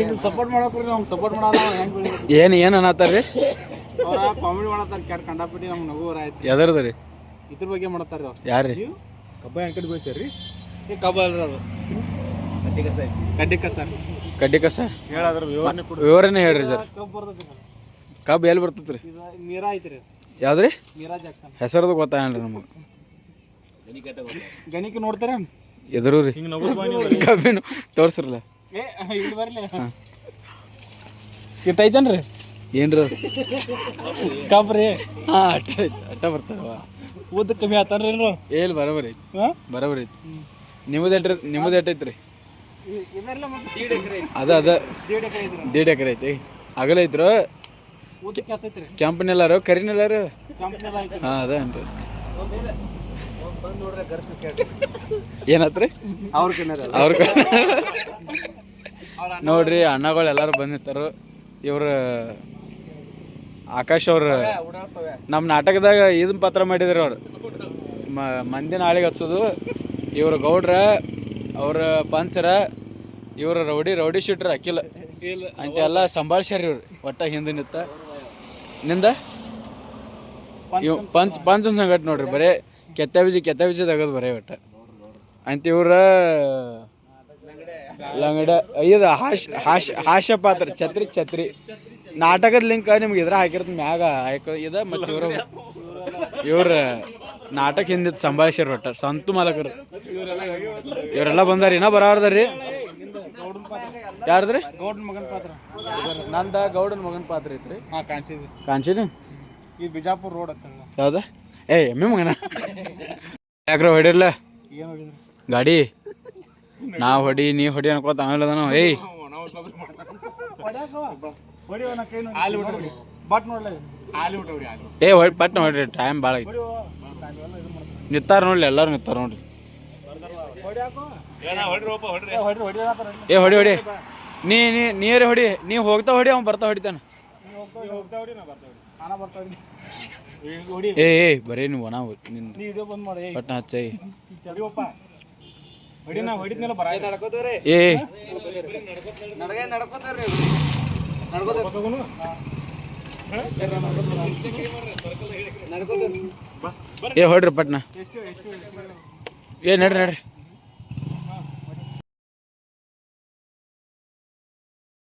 ಈಗ ಸಪೋರ್ಟ್ ಮಾಡಕ್ರಿ ನಮ್ಗೆ ಸಪೋರ್ಟ್ ಮಾಡಲ್ಲ ಹೆಂಗ್ ಬೆಳಿಬೇಕು ಏನು ಏನು ಅನ್ನತ್ತಾರ್ರಿ? ಅವ್ರ ಕಾಮಿಡಿ ಮಾಡತ್ತಾರ ಕೆಟ್ಟ ಕಂಡಾಪಿಟ್ಟು ನಮ್ಗೆ ನಗು ಆಯ್ತು. ಎದರ್ದು ರೀ? ಇದ್ರ ಬಗ್ಗೆ ಮಾಡತ್ತಾರ ಅವ್ರು. ಯಾರ್ರಿ? ಕಬ್ಬ ಹೆಂಗ್ ಕಡೆ ಬೀಳ್ಸ್ಯಾರ್ರಿ ಈ ಕಬ್ಬ ಅಲ್ರಿ ಅದು ಕಡ್ಡಿ ಕಸ ಕಡ್ಡಿ ಕಸ ಕಡ್ಡಿ ಕಸ ಹೇಳಾದ್ರ ವಿವರಣೆ ಕೊಡು. ವಿವರಣೆ ಹೇಳ್ರಿ ಸರ್. ಕಬ್ಬು ಬರ್ತೈತಿ ಸರ್ ಕಬ್ಬು ಎಲ್ಲಿ ಬರ್ತೈತೆ ರೀ ನೀರ ಐತಿ ರೀ ಯಾವ್ದು ಯಾವ್ದ್ರಿ? ನೀರಾ ಜಾಕ್ಸನ್. ಹೆಸರದು ಗೊತ್ತಾಗಲ್ರಿ ನಮಗೆ. ಗಣಿಕೆ ನೋಡ್ತಾರ ಎದುರು ರೀ. ಕಬ್ಬಿನು ತೋರ್ಸ್ರಲ್ಲ. ಏ ಇಲ್ಲಿ ಬರ್ಲಿ. ಇಟ್ಟು ಐತೇನ್ರಿ ಏನ್ರಿ ಕಬ್ರಿ ಹಾಂ ಅಟ್ಟ ಅಟ್ಟ ಬರ್ತಾವ. ಉದ್ದ ಕಮ್ಮಿ ಆತಾನ್ರಿ ಏಲ್ ಬರೋಬರ್ ಐತಿ. ಹಾಂ? ಬರೋಬರ್ ಐತಿ. ನಿಮ್ಮದು ಎಟ್ರಿ ನಿಮ್ಮದು ಎಟ್ ಐತ್ರಿ? ಇದೆಲ್ಲ ಮತ್ತೆ ದೀಡ್ ಎಕರೆ ಅದ ಅದ. ದೀಡ್ ಎಕರೆ ಐತಿ. ಅಗಲ ಐತ್ರ? ಉದ್ದಕ್ಕೆ ಹತ್ತೈತ್ರಿ ಕೆಂಪು ನೆಲ್ಲಾರು ಕರಿ ನೆಲ್ಲಾರು ಕಂಪ್ನಿ ಐತ್ರಿ. ಹಾಂ ಅದ ಏನ್ರಿ? ಏನತ್ರಿ? ಅವ್ರ ಅವ್ರ ನೋಡ್ರಿ ಅಣ್ಣಗಳು ಎಲ್ಲಾರು ಬಂದಿರ್ತಾರ. ಇವ್ರ ಆಕಾಶ್ ಅವ್ರ ನಮ್ಮ ನಾಟಕದಾಗ ಇದನ್ ಪತ್ರ ಮಾಡಿದ್ರು ಅವ್ರು. ಮ ಮಂದಿ ನಾಳೆಗೆ ಹಚ್ಚೋದು. ಇವ್ರ ಗೌಡ್ರ ಅವ್ರ ಪಂಚರ ಇವ್ರ ರೌಡಿ ರೌಡಿ ಶೂಟ್ರ್ ಅಕ್ಕಿಲ್ಲ ಅಂತ ಎಲ್ಲ ಸಂಭಾಳ್ಸ್ಯಾರ ಇವ್ರು ಒಟ್ಟ ಹಿಂದೆ ನಿತ್ತ ನಿಂದ? ಪಂಚ ಪಂಚ್ ಪಂಚ ಸಂಗಟ್ ನೋಡ್ರಿ ಬರೇ ಕೆತ್ತ ಬೀಜ ಕೆತ್ತ ಬೀಜ ತೆಗದು ಬರೇ ಒಟ್ಟ. ಅಂತ ಇವ್ರ ಲಂಗಡ ಇದು ಹಾಶ್ ಹಾಶ್ ಹಾಸ್ಯ ಪಾತ್ರ ಛತ್ರಿ ಛತ್ರಿ. ನಾಟಕದ ಲಿಂಕ್ ನಿಮ್ಗೆ ಇದ್ರ ಹಾಕಿರ್ತ ಮ್ಯಾಗ ಹಾಕೋ ಇದ ಮತ್ತು ಇವ್ರ ಇವ್ರ ನಾಟಕ ಹಿಂದಿದ್ ಸಂಭಾಷಿರ್ ಒಟ್ಟ ಸಂತು ಮಾಲಕರು. ಇವರೆಲ್ಲ ಬಂದಾರ ಇನ್ನ ಬರಾರ್ದಾರಿ ಯಾರ್ದ್ರಿ? ಗೌಡನ್ ಮಗನ್ ಪಾತ್ರ. ನಂದ ಗೌಡನ ಮಗನ್ ಪಾತ್ರ ಐತ್ರಿ. ಹಾಂ ಕಾಣಿಸಿದ್ವಿ ಇದು ಈ ಬಿಜಾಪುರ ರೋಡ್ ಅಂತ ಯಾವ್ದ? ಏ ಎಮ್ಮೆ ಮಗನ. ಯಾಕ್ರ ಹೊಡಿರ್ಲ? ಏನು ಗಾಡಿ? ನಾ ಹೊಡಿ ನೀ ಹೊಡಿ ಅನ್ಕೋತ ಆಮೇಲೆ ಅದನ ಏಯ್. ಏ ಹೊಡಿ. ಪಟ್ ನೋಡ್ರಿ ಟೈಮ್ ಭಾಳ ಐತಿ. ನಿತ್ತಾರ ನೋಡ್ಲಿ ಎಲ್ಲಾರು ನಿತ್ತಾರ ನೋಡ್ರಿ. ಏ ಹೊಡಿ ಹೊಡಿ. ನೀ ನೀ ನೀರೇ ಹೊಡಿ ನೀ ಹೋಗ್ತಾ ಹೊಡಿ ಅವ್ನು ಬರ್ತಾ ಹೊಡಿತಾನ. ಏ ಏ ಬರೀ ನೀವು ಒಣ ನೀ ವಿಡಿಯೋ ಬಂದ್ ಮಾಡಿ ಪಟ್ನ ಹಚ್ಚ ಚಡಿಯಪ್ಪ ಹೊಡಿದ್ನೆಲ್ಲ ಬರ ಏ ನಡ್ಗೆ ನಡ್ಕೋತಾರೆ ನಡ್ಕೋತಾರ ಏ ಹೊಡ್ರಿ ಪಟ್ನ. ಏ ನಡ್ರಿ ನಡ್ರಿ.